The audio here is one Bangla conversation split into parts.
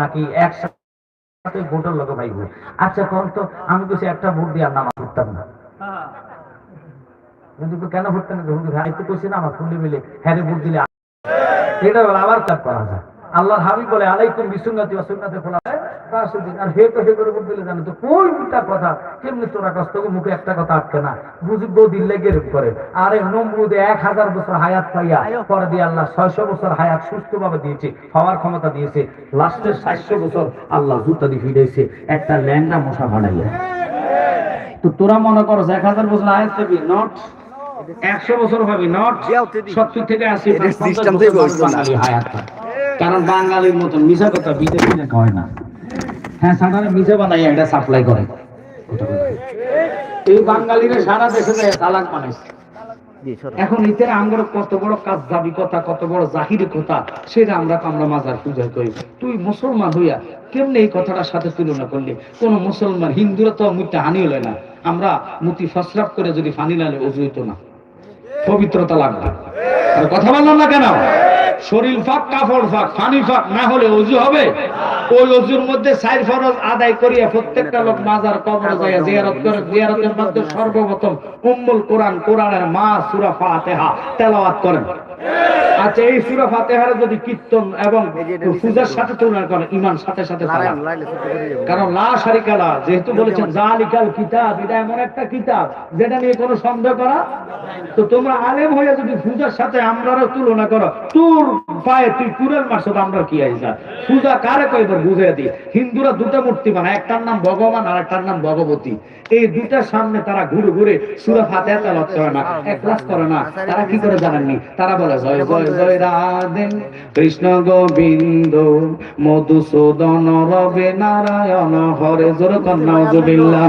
নাকি একসাথে ভোটের লোক আচ্ছা কোন তো আমি কিছু একটা ভোট দিয়ে নামাজ পড়তাম না। কেন ভোটটা না? তো কইছি না আমার ফুলি মিলে হ্যারে ভোট দিলে এটা আবার কাজ করা যায়। হাবিব বলে, আলাইকুম বিসুন্নতি ওয়া সুন্নাতে খোলা হয় আর হে তো হে করে দিলে জানো তো কই দুটা কথা? কেমনি তোরা কষ্ট করে মুখে একটা কথা আটকে না? বুঝিব দিল লেগে করে। আরে নমরুদ এক হাজার বছর হায়াত পাইয়া পরে দিয়ে আল্লাহ ছয়শো বছর হায়াত সুস্থভাবে দিয়েছে হওয়ার ক্ষমতা দিয়েছে। লাস্টের সাতশো বছর আল্লাহ জুতা দিয়ে ফিরেছে একটা ল্যাংড়া মশা ভাড়াইয়া তো তোরা মনে করো এক হাজার বছর হায়াত পাবি নট। একশো বছর পাবি নট। সত্তর থেকে আশি থেকে পায়। কারণ বাঙালির মতন মিশা কথা বিদে হয় না। হ্যাঁ সাধারণ মিশে বানাই এটা সাপ্লাই করে। এই বাঙালিরা সারা দেশে যায় তালাক বানাইছে। এখন ইতের আঙ্গর কত বড় কাজ দাবি কথা কত বড় জাহিরি কথা সেটা আমরা কামরা মাজার পূজা করি। তুই মুসলমান হইয়া কেমনে এই কথাটার সাথে তুলনা করলি? কোন মুসলমান হিন্দুরা তো মুখটা হানি হলে না। আমরা মুতি ফসরাপ করে যদি ফানি লালে অজু হইতো না। পবিত্রতা লাগবে। আর কথা বললাম না কেন? শরীর ফাঁক কাপড় ফাঁক ফানি ফাঁক না হলে অজু হবে? ওই অজুর মধ্যে সাইর ফরজ আদায় করিয়া প্রত্যেকটা লোক মাজার কবর যায় জিয়ারত করে জিয়ারতের মধ্যে সর্বপ্রথম উম্মুল কোরআন কোরআনের মা সূরা ফাতিহা তেলাওয়াত করেন। আচ্ছা এই সূরা ফাতিহার যদি কীর্তন এবং পূজার সাথে তুলনা করেন ইমান সাথে সাথে কারণ লা শারিকালা যেহেতু বলেছেন জালিকাল কিতাব এটা এমন একটা কিতাব যেটা নিয়ে কোনো সন্দেহ করা? তো তোমরা আলেম হয়ে যদি পূজার সাথে আমরারও তুলনা করো, তোর পায়ে তুই কুরেল মারছো তো আমরা কি আইসা? পূজা কারে কইবার বুঝে দি হিন্দুরা দুটা মূর্তি বানায়, একটার নাম ভগবান আর একটার নাম ভগবতী। এই দুটার সামনে তারা ঘুরে ঘুরে সুরা ফাতিহা তেলাওয়াত করে না, এক ক্লাস করে না। তারা কি করে জানেননি? তারা বলে, জয় জয় জয় রাধে কৃষ্ণ গোবিন্দ, মধুসূদন রবে নারায়ণ, হরে জোর কন্যা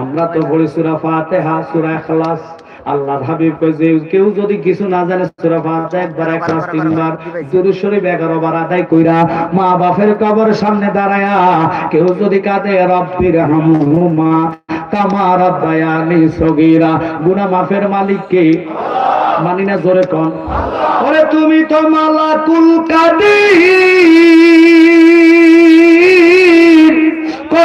আমরা তো পড়ি সুরা ফাতিহা, সুরা ইখলাস। আল্লাহ হাবিব কই যে কেউ যদি কিছু না জানে, সূরা ফাতিহা একবার একবার তিনবার দুরূদ শরীফ 11 বার আদায় কইরা মা বাপের কবরের সামনে দাঁড়ায়া কেউ যদি কাঁদে, রব্বির হামহুমা কামা রাব্বায়ানি সগীরা। গুনাহ মাফের মালিক কে? মানি না জোরে কোন। ওরে তুমি তো মালাকুল কাদির।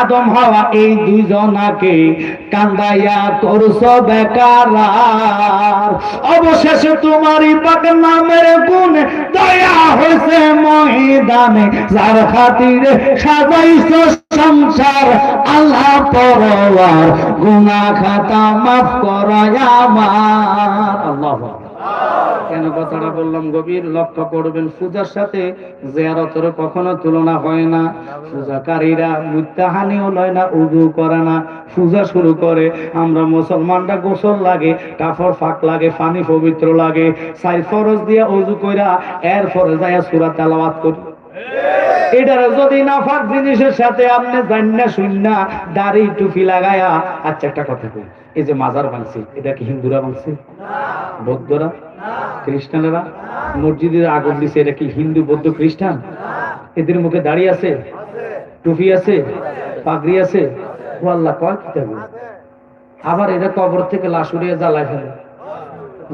আদম হওয়া এই দুইজনাকে কান্দাইয়া করছ বেকার অবশেষে তোমারই পাক নামের গুণ দয়া হয়েছে মহিদানে যার খাতিরে সাজাইছ সংসার। আল্লাহ পরওয়ার গুনাহ খাতা মাফ করায় আমার। আল্লাহ কেন কথাটা বললাম? গভীর লক্ষ্য করবেন, সুজার সাথে জিয়ারতের কখনো তুলনা হয় না। সুজাকারীরা মুত্তাহানিও লয় না, উজু করে না। সুজা শুরু করে, আমরা মুসলমানরা গোসল লাগে, কাফর ফাঁক লাগে, পানি পবিত্র লাগে। সাই ফরজ দিয়ে উজু কইরা এর ফরজ যায় সুরা তেলাওয়াত করি। এটার যদি নাফাক জিনিসের সাথে আপনি জান্না শুননা দাড়ি, টুপি লাগায়া আচ্ছা একটা কথা কই। এই যে মাজার ভাঙছে এটা কি হিন্দুরা ভাঙছে বৌদ্ধরা? খ্রিস্টানেরা? মসজিদের আগুন দিছে, এটা কি হিন্দু, বৌদ্ধ, খ্রিস্টান? এদের মুখে দাড়ি আছে? টুপি আছে? পাগড়ি আছে? আল্লাহ কয় কি আবার এরা কবর থেকে লাশ উড়িয়ে জ্বালায় ফেলে।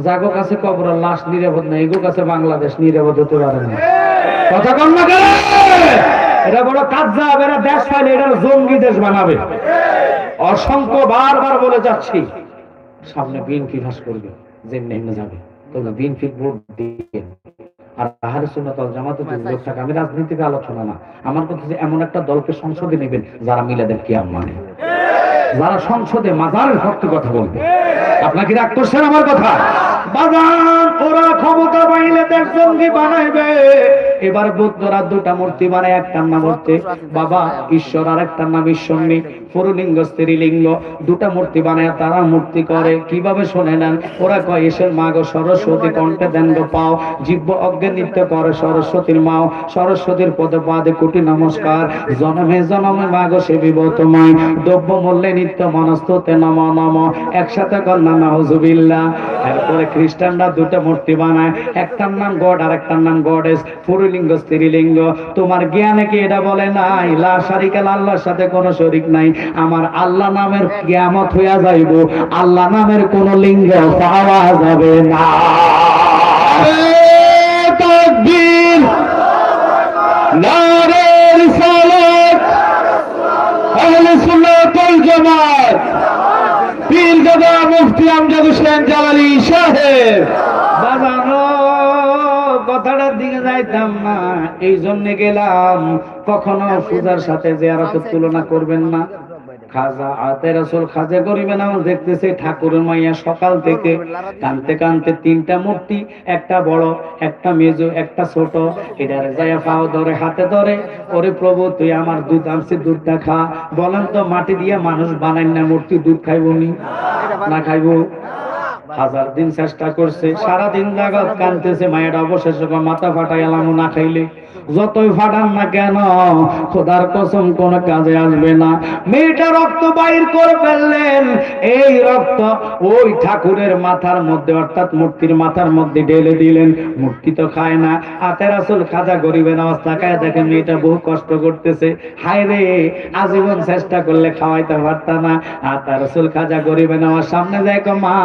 জাগো কাছে কবর লাশ নিরাপদ না এগো কাছে বাংলাদেশ নিরাপদ হতে পারে না। কথা কম না? এরা বড় কাজ যাবে এরা দেশ পাইলে এটা জঙ্গি দেশ বানাবে। অসংখ্য বারবার বলে যাচ্ছি, সামনে বিএনপি ফাঁস করবে যে নেমে যাবে। তবে বিএনপি ভোট দিয়ে, আর আহারে সুন্নাত জামাতে লোক থাকে, আমি রাজনীতিতে আলোচনা না। আমার কথা যে এমন একটা দলকে সংসদে নেবেন যারা মিলাদের কিয়াম মানে। যারা সংসদে মাজারের ভক্তি কথা বলবে। আপনাকে রাগ করছেন আমার কথা? বাজান, ওরা ক্ষমতা পাইলে দেশ জঙ্গি বানাইবে। এবার বুদ্ধরা দুটা মূর্তি বানায়, একটার নাম হচ্ছে বাবা ঈশ্বর আর একটার নাম ঈশ্বর নেই পুরুলিঙ্গ, স্ত্রীলিঙ্গ, দুটা মূর্তি বানায়, তারা মূর্তি করে। কীভাবে শোনে নেন ওরা কয় এসের মা গো, সরস্বতী কণ্ঠে দেন গো পাও। জীব অজ্ঞে নৃত্য করে সরস্বতীর মাও। সরস্বতীর পদে পাদে কোটি নমস্কার। জনমে জনমে মা গো, সেবিব তোমায়। দ্রব্য মূল্যে নিত্য মনস্তুতে নম নম। একসাথে কন্যা নাহজুবিল্লাহ এরপরে খ্রিস্টানরা দুটো মূর্তি বানায়। একটার নাম গড আর একটার নাম গডেস। পুরুলিঙ্গ, স্ত্রীলিঙ্গ। তোমার জ্ঞানে কি এটা বলে নাই? লা শারিকা আল্লাহর সাথে কোনো শরিক নাই। আমার আল্লাহ নামের কিয়ামত হইয়া যাইব। আল্লাহ নামের কোন লিঙ্গ পাওয়া যাবে না। সাহেব। কথাটার দিকে যাইতাম না এই জন্য গেলাম। কখনো পূজার সাথে জিয়ারত তুলনা করবেন না। তিনটা মূর্তি একটা বড়, একটা একটা পাও ধরে, হাতে ধরে, ওরে প্রভু, তুই আমার দুধ আনছি, দুধটা খা। বলেন তো, মাটি দিয়ে মানুষ বানাই না, মূর্তি দুধ খাইবো নি? না খাইবো? হাজার দিন চেষ্টা করছে সারা দিন জাগত কানতেছে, মায়ের অবশেষে মাথা ফাটাই এলাম না খাইলে। যতই ফাটান না কেন, খোদার কসম, কোন কাজে আসবে না। মেয়েটা রক্ত বাইর করে ফেললেন। এই রক্ত ওই ঠাকুরের মাথার মধ্যে, অর্থাৎ মূর্তির মাথার মধ্যে ঢেলে দিলেন। মূর্তি তো খায় না। আতের আসল খাজা গরিবের অবস্থা। খায় দেখেন মেয়েটা বহু কষ্ট করতেছে। হায় রে, আজীবন চেষ্টা করলে খাওয়াইতে পারত না। আতার আসল খাজা গরিবে নেওয়ার সামনে দেখো মা।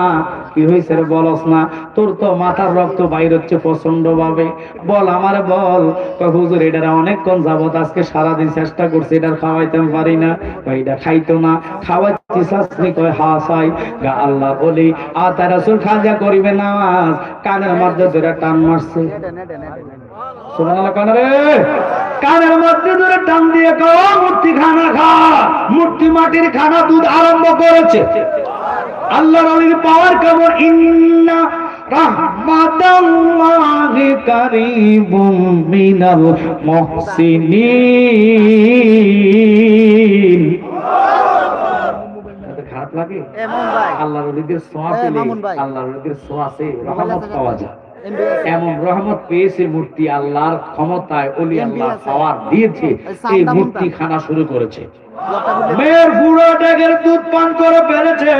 কি হয়েছে রে বলস না? তোর তো মাথার রক্ত বাইর হচ্ছে প্রচণ্ড ভাবে বল, আমার বল। হুজুর, এটার অনেকক্ষণ যাবত আজকে সারাদিন চেষ্টা করছি, এটার খাওয়াইতে পারি না। এটা খাইতো না। খাওয়াচ্ছি মূর্তি মাটির খানা দুধ আরম্ভ করেছে। আল্লাহর আলীর পাওয়ার কেমন ইন্না রাহমাতাল্লাহি কারীবুম মিনাল মুহসিনিন। খারাপ লাগে? এমন আল্লাহর ওলিদের ছোঁয়া পেলে আল্লাহর ওলিদের ছোঁয়াতে রহমত পাওয়া যায়। এমন রহমত পেয়েছে মূর্তি আল্লাহর ক্ষমতায় অলি আল্লাহ পাওয়ার দিয়েছে। এই মূর্তি খানা শুরু করেছে। মেয়ের বুড়ো দুধ পান করে ফেলেছে।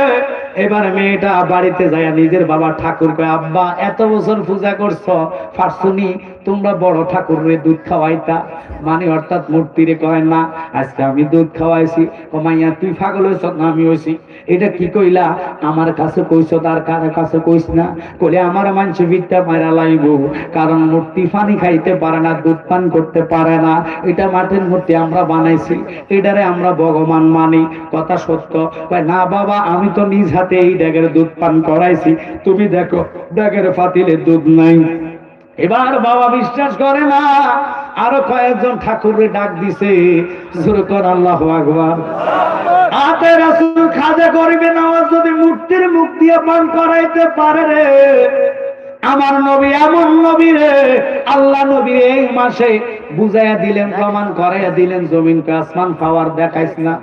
এবার মেয়েটা বাড়িতে যায়, নিজের বাবা ঠাকুর কয়, আব্বা, এত বছর পূজা ফারসুনি, তোমরা বড় দুধ খাওয়াইতা। মানে অর্থাৎ কয়, না, আজকে আমি দুধ খাওয়াইছি। কমাইয়া তুই পাগল হয়েছ না আমি হয়েছি? এটা কি কইলা? আমার কাছে কইছ, তার কার কাছে কইস না। কইলে আমার মানুষ বিদ্যা মারা লাইব। কারণ মূর্তি পানি খাইতে পারে না, দুধ পান করতে পারে না। এটা মাটির মূর্তি আমরা বানাইছি। এটারে আমরা ভগবান মানি, কথা সত্য। না বাবা, আমি তো নিজ হাতে এই ড্যাগের দুধ পান করাইছি। তুমি দেখো, ড্যাগের পাতিলে দুধ নাই। এবার বাবা বিশ্বাস করে না, আরও কয়েকজন ঠাকুরের ডাক দিছে আল্লাহ হাতে রাসূল খাজা করিবে না যদি মূর্তির মুখ দিয়ে পান করাইতে পারে রে আমার নবী এমন নবী রে, আল্লাহ নবী এই মাসে বুঝাইয়া দিলেন, প্রমাণ করাইয়া দিলেন, জমিনকে আসমান পাওয়ার দেখাইস না।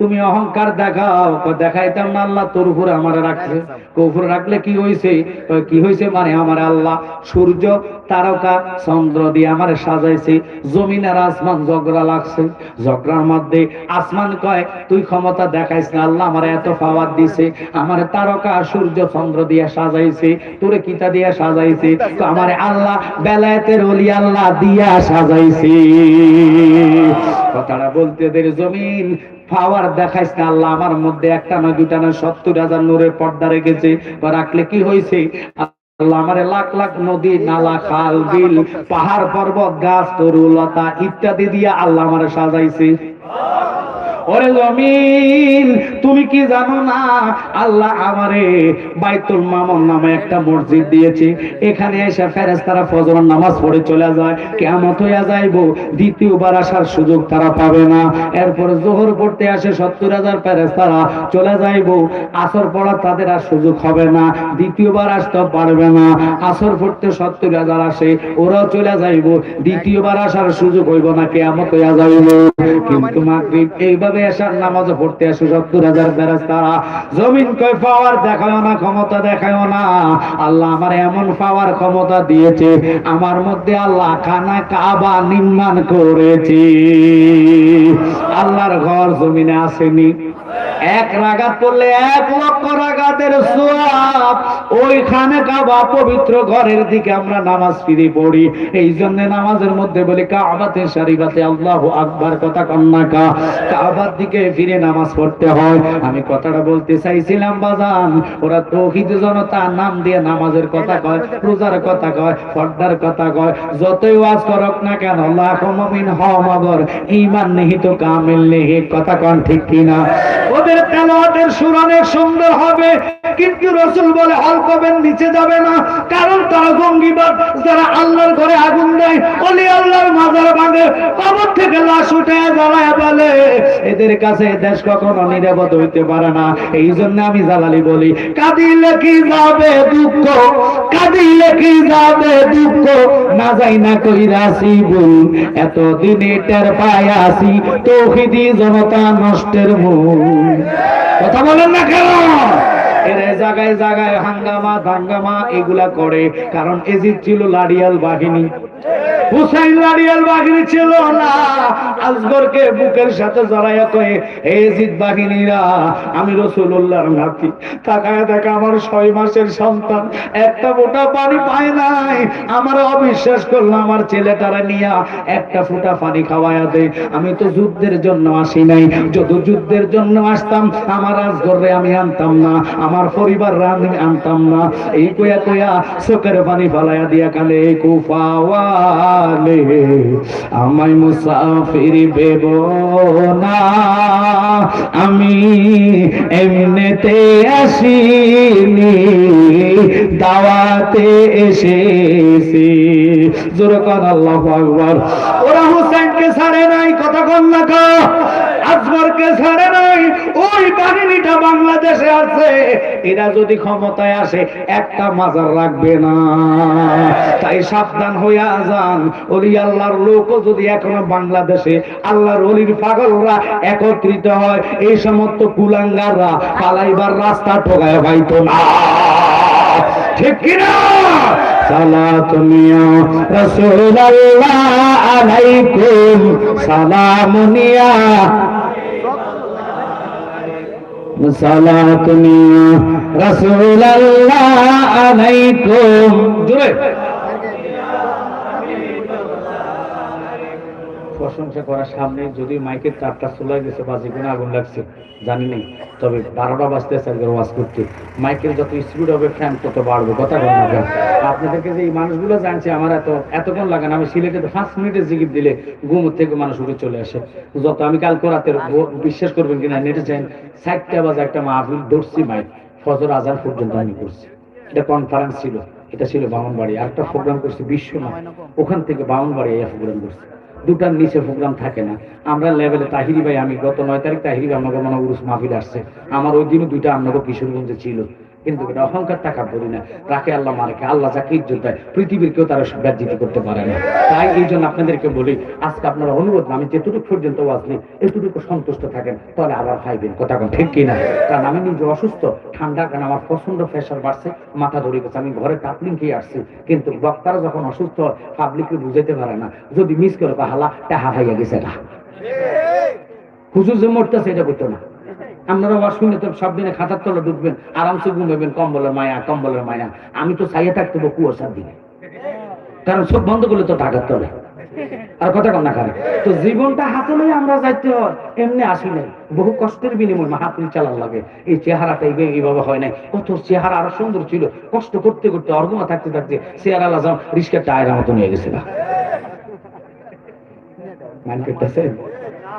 তুমি অহংকার দেখাও দেখাইতাম না আল্লাহ, তোর উপরে আমার রাখছে। উপরে রাখলে কি হয়েছে কি হয়েছে মানে আমার আল্লাহ। সূর্য, তারকা, চন্দ্র দিয়ে আমার সাজাইছে। জমিন আর আসমান ঝগড়া লাগছে। ঝগড়ার মধ্যে আসমান কয়, তুই ক্ষমতা দেখাইস না, আল্লাহ আমার এত পাওয়ার দিছে। আমার তারকা, সূর্য, চন্দ্র দিয়ে সাজাইছে। তোরে কিতা দিয়ে সাজাইছে? তো আমার আল্লাহ বেলায়েতের অলি আল্লাহ দিয়া সাজাইছে। কথাটা বলতে দের, জমিন পাওয়ার দেখাইছে না আল্লাহ, আমার মধ্যে একটা নয় দুটা নয়, সত্তর হাজার নূরের পর্দা রেখেছে। রাখলে কি হয়েছে? আল্লাহ আমারে লাখ লাখ নদী, নালা, খাল, বিল, পাহাড়, পর্বত, গাছ, তরু, লতা ইত্যাদি দিয়ে আল্লাহ আমার সাজাইছে। ওরে জমিন, তুমি কি জানো না? আল্লাহ আমারে বাইতুল মামুন নামে একটা মসজিদ দিয়েছে। এখানে এসে ফেরেশতারা ফজরের নামাজ পড়ে চলে যায়। কিয়ামত হইয়া যাইবো, দ্বিতীয়বার আসার সুযোগ তারা পাবে না। এরপরে জোহর পড়তে আসে সত্তর হাজার ফেরেশতারা চলে যাইবো। আসর পড়া তাদের আর সুযোগ হবে না। দ্বিতীয়বার আসতে পারবে না। আসর পড়তে সত্তর হাজার আসে, ওরাও চলে যাইব। দ্বিতীয়বার আসার সুযোগ হইব না কেমন হইয়া যাইব। কিন্তু মাগরিব এসার নামাজ পড়তে আসো সত্তর হাজার জমিন কয় পাওয়ার দেখায় না, ক্ষমতা দেখায় না। আল্লাহ আমার এমন পাওয়ার ক্ষমতা দিয়েছে, আমার মধ্যে আল্লাহ খানা কাবা নির্মাণ করেছে। আল্লাহর ঘর জমিনে আসেনি। এক রাগাত এক লক্ষ রাগাতের সোয়াব ওইখানে কাবা পবিত্র ঘরের দিকে আমরা নামাজ ফিরে পড়ি। এই জন্য নামাজের মধ্যে বলি, কাবাতে আল্লাহু আকবার কথা কন্যাকা কাবার দিকে ফিরে নামাজ পড়তে হয়। আমি কথাটা বলতে চাইছিলাম, বাজান। ওরা তৌহিদ জনতা নাম দিয়ে নামাজের কথা কয়, রোজার কথা কয়, পর্দার কথা কয়। যতই ওয়াজ করক না কেন, লাখ মুমিন হমগর ঈমান নিহিত কামিল নেহি। কথা কন ঠিক কিনা? ওদের তেলাওয়াতের সুর অনেক সুন্দর হবে, কিন্তু রসুল বলে, হল কবেন, নিচে যাবে না। কারণ তারা ভঙ্গিবাদ যারা আল্লাহর ঘরে আগুন দেয়, অলি আল্লাহর মাজার ভাঙে কবর থেকে লাশ উঠে জ্বালায় বলে, এদের কাছে দেশ কখনো নিরাপদ হইতে পারে না। এই জন্য আমি জ্বালালি বলি, কাঁদিলে কি যাবে দুঃখ? কাঁদিলে কি যাবে দুঃখ? না যাই না কই কইরাছি বল এতদিনে টের পায়াছি তৌহিদি জনতা নষ্টের মূল। কথা বলেন না কেন? এরা জায়গায় জায়গায় হাঙ্গামা, দাঙ্গামা এগুলা করে, কারণ এজিদ ছিল লাড়িয়াল বাহিনী। আমি আমার একটা পানি অবিশ্বাস করল, আমার নিয়া একটা ফোঁটা পানি খাওয়ায়া দে। আমি তো যুদ্ধের জন্য আসি নাই। যদি যুদ্ধের জন্য আসতাম, আমার আজগরে আমি আনতাম না। আমার পরিবার আমি আনতাম না। এই কয়া কয়া চোখের পানি ফালাইয়া দিয়া কালে কুফাওয়ালে আমায় মুসাফির বেব না। আমি এমনিতে আসিনি, দাওয়াতে এসেছি। জোরকার কর আল্লাহ আকবার। ওরা হুসেনকে ছাড়ে নাই, কথা কন না কা আজমরকে ছাড়ে নাই, ওই বাহিনীটা বাংলাদেশে আছে। এরা যদি ক্ষমতায় আসে, একটা মাজার রাখবে না। তাই সাবধান হইয়া যান। ওলি আল্লাহর লোকও যদি এখনও বাংলাদেশে, আল্লাহর অলির পাগলরা একত্রিত হয়, এই সমস্ত কুলাঙ্গাররা পালাইবার রাস্তা ঠোকায় পাইতো না। ঠিক কিনা? সালাতুনিয়া রাসূলুল্লাহ আলাইকুম সালামুনিয়া। সালাতুনিয়া রাসূলুল্লাহ আলাইকুম। জোরে। প্রশংসা করার সামনে যদি মাইকের চারটা চলে গেছে বা যেখানে আগুন লাগছে, জানি নেই। তবে বারোটা বাজতে আজকে ওয়াজ করতে। মাইকের যত স্পিড হবে ফ্যান তত বাড়বে। কথা বল না আপনাদেরকে যে এই মানুষগুলো জানছে, আমার এত, এতক্ষণ লাগে না। আমি সিলেটে পাঁচ মিনিটের জিগির দিলে ঘুম থেকে মানুষ উঠে চলে আসে। যত আমি কালকে রাতের বিশ্বাস করবেন কিনা, নেটে চাইন সাতটা বাজে একটা মাহফিল ধরছি মাইক। ফজর আজান পর্যন্ত আমি করছি। এটা কনফারেন্স ছিল। এটা ছিল বামনবাড়ি। আরেকটা প্রোগ্রাম করছি বিশ্বনাথ ওখান থেকে বামনবাড়ি এই প্রোগ্রাম করছি। দুটার নিচে প্রোগ্রাম থাকে না। আমরা লেভেলে তাহিরি ভাই, আমি গত নয় তারিখ তাহিরি ভাই আমাকে মনে উরুস মাহফিল আসছে। আমার ওই দিনও দুইটা আপনাকে কিশোরগঞ্জে ছিল। কিন্তু এটা অহংকার টাকা বলি না। রাখে আল্লাহ মারেকে আল্লাহ যাকে ইজ্জত দেয় পৃথিবীর কেউ তারা ব্যাধিত করতে পারে না। তাই এই জন্য আপনাদেরকে বলি আজকে আপনারা অনুরোধ আমি যেটুকু পর্যন্ত আসলি এতটুকু সন্তুষ্ট থাকেন তাহলে আবার খাইবেন। কথা কোন ঠিক কিনা? কারণ আমি নিজে অসুস্থ ঠান্ডা কারণ আমার প্রচণ্ড প্রেশার বাড়ছে মাথা ধরে গেছে আমি ঘরে টাপলিং খেয়ে আসছি। কিন্তু বক্তারা যখন অসুস্থ পাবলিককে বুঝাইতে পারে না যদি মিস করে হালা টাহা খাইয়া গেছে না হুজুর যে মরতেছে এটা করতো না। আপনারা ওয়াশ শুনে তো সব দিনে খাতার তলে ঢুকবেন, আরামসে ঘুমাবেন, কম্বলের মায়া কম্বলের মায়া। আমি তো চাইয়ে থাকতে কুয়াশার দিকে কারণ সব বন্ধ করলে তো ঢাকার তলে। আর কথা কম না খারাপ তো জীবনটা হাতে লয়ে আমরা যাইতে হয়, এমনি আসি নাই। বহু কষ্টের বিনিময় মাহাপুরি চালার লাগে। এই চেহারাটা এইভাবে হয় নাই। কত চেহারা আরও সুন্দর ছিল। কষ্ট করতে করতে অর্গমা থাকতে থাকতে চেহারা লাজাম রিস্কের টায়ারের মতো নিয়ে গেছিল মান করতেছে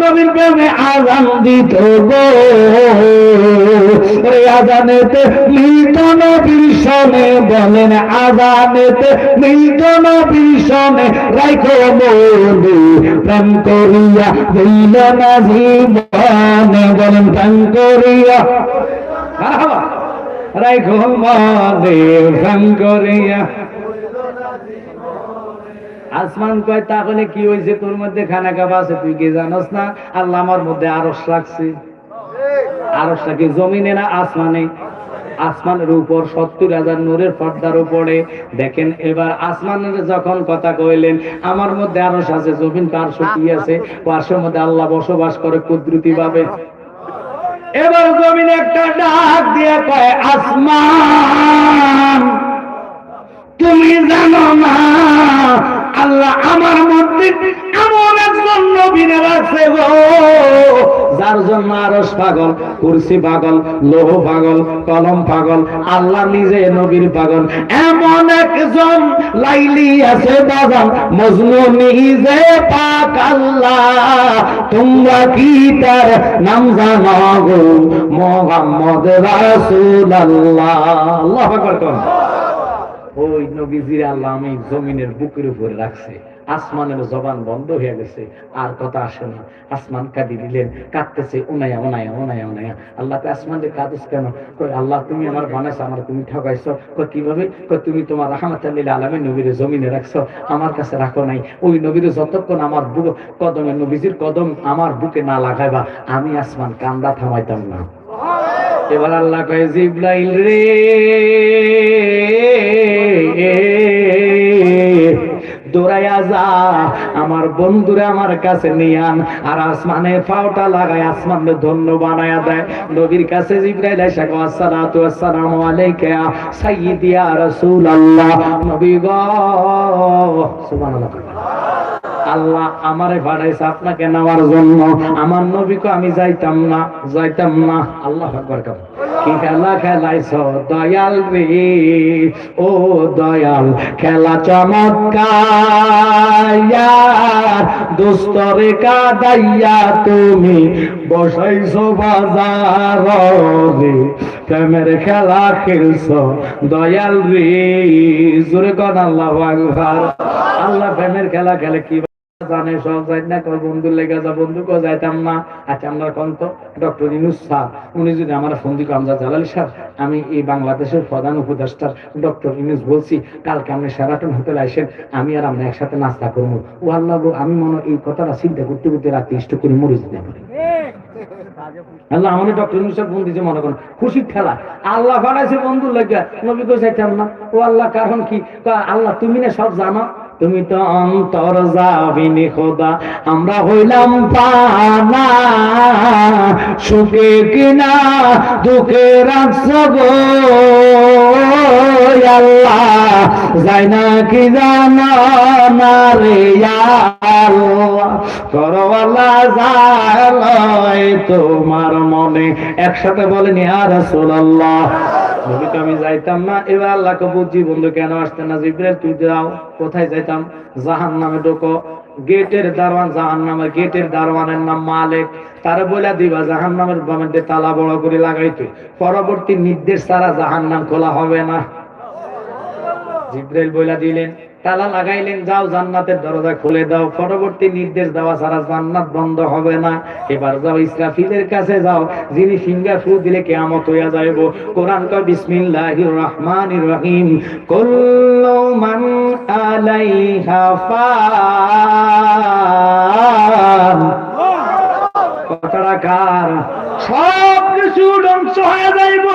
নবীর প্রেমে আজান দিত গো আজানেতে মৃত নবীর সনে বলেন, আজানেতে মৃত নবীর সনে রাইখো মোদি প্রেম করিয়া হইল না জীবনে। বলেন প্রেম করিয়া। রাইখো মনে প্রেম করিয়া। আসমান কয়, তাহলে কি হয়েছে? তোর মধ্যে খানা খাবা আছে, তুই কি জানোস না? আল্লাহ আমার মধ্যে আরস রাখছে। আরস রাখি, জমিনে না আসমানে? আসমানের উপর সত্তর হাজার নূরের পর্দার উপরে দেখেন, এবার আসমানের যখন কথা কইলেন, আমার মধ্যে আরস আছে, জমিন কার শক্তি আছে? পার্শ্বের মধ্যে আল্লাহ বসবাস করে কুদরতি ভাবে এবার জমিন একটা ডাক দিয়ে কয়, আসমান, তুমি জানো না আল্লাহ আমার মধ্যে এমন একজন নবীনে রাখছে গো। যার জন্য আরস পাগল, কুরসি পাগল, লোহ পাগল, কলম পাগল, আল্লাহ নিজে নবীর পাগল। এমন একজন লাইলি আছে বাবা, মজনু নিজে পাক আল্লাহ। তোমরা কি তার নাম জানো গো? মোহাম্মদ রাসূলুল্লাহ। আল্লাহু আকবার কোন ওই নবীজির আল্লাহ আমি জমিনের বুকের উপরে রাখছে। আসমানের জবান বন্ধ হয়ে গেছে আর কথা আসে না। আসমান কাঁদি দিলেন কাঁদতেছে উনায়া উনায়া উনায়া উনায়া। আল্লাহ আসমান রে কাঁদিস কেন? কই আল্লাহ তুমি আমার বানাইছো আমার তুমি ঠকাইছো। কই কীভাবে? কই তুমি তোমার রাহমাতাল্লিল আলামিন নবীর জমিনে রাখছো আমার কাছে রাখো নাই। ওই নবীর যতক্ষণ আমার বুক কদমে নবীজির কদম আমার বুকে না লাগাইবা আমি আসমান কান্দা থামাইতাম না। এবার আল্লাহ কয়ে জিব্রাইল রে দৌড়াইয়া যা, আমার বন্ধুরে আমার কাছে নিয়ান আর আসমানে পাওটা লাগায় আসমানে ধন্য বানায়া দেয়। নবীর কাছে জিব্রাইল এসে গো আসসালাতু আসসালামু আলাইকা সাইয়্যিদিয়া রাসূলুল্লাহ। নবী গো, সুবহানাল্লাহ। আল্লাহ আমারে পাঠাইছে আপনাকে নেওয়ার জন্য। আমার নবীকে আমি যাইতাম না যাইতাম না। আল্লাহ আকবার কর কি খেলা খেলাইছ দয়াল রে ও দয়াল, খেলা চমৎকার। দুস্তরে কাদাইয়া তুমি বসাইছো বাজার রে। প্রেমের খেলা খেলছ। দয়াল রে, জোরে কন আল্লাহ আল্লাহ প্রেমের খেলা খেলে কি জানে, সব যাই না কয় বন্ধুর লেগে যা, বন্ধু কো যাইতাম না। আচ্ছা আমরা কোন তো? ডক্টর ইনুস স্যার, উনি যদি আমার জালালি স্যার, আমি এই বাংলাদেশের প্রধান উপদেষ্টার ডক্টর ইনুস বলছি, কালকে আপনি সেরাটন হোটেলে আসেন, আমি আর আমরা একসাথে নাস্তা করব। ও আল্লাহ আমি মনে এই কথাটা চিন্তা করতে করতে রাতে ইষ্ট করে মরে যেতে পারি। আল্লাহ আমাদের ডক্টর ইনুস ফোন দিয়েছে, মনে করেন। খুশির খেলা। আল্লাহ বানাইছে বন্ধুর লেগে নবী কই চাইতাম না। ও আল্লাহ, কারণ কি? আল্লাহ, তুমি না সব জানো? তুমি তো অন্তর যাবিনি খোদা। আমরা হইলাম পানা, সুখে কিনা, দুঃখে রাখছ আল্লাহ যাই না কি জানো রে আল্লাহ? করওয়ালা তোমার মনে। একসাথে বলেনি আর রাসূলুল্লাহ। নবীকে আমি যাইতাম না। এবার আল্লাহকে বুঝছি বন্ধু কেন আসতে না? জিব্রাইল, তুই যাও। কোথায় যাইতাম? জাহান নামে ঢোকো। গেটের দারোয়ান জাহান নামের গেটের দারোয়ানের নাম মালিক। তারে বলে দিবা জাহান নামের তালা বড় করে লাগাইতো। পরবর্তী নির্দেশ ছাড়া জাহান নাম খোলা হবে না। জিব্রাইল বলে দিলেন তালা লাগাইলেন, যাও জান্নাতের দরজা খুলে দাও, পরবর্তী নির্দেশ দেওয়া ছাড়া জান্নাত বন্ধ হবে না। এবার যাও ইসরাফিলের কাছে যাও, যিনি সিংহা ফু দিলে কেয়ামত হইয়া যাইব। কোরআন কয়, বিসমিল্লাহির রহমানির রহিম, কুল্লু মান আলাইহা ফান। কথাটা কার? সব কিছু ধ্বংস হয়ে যাইব।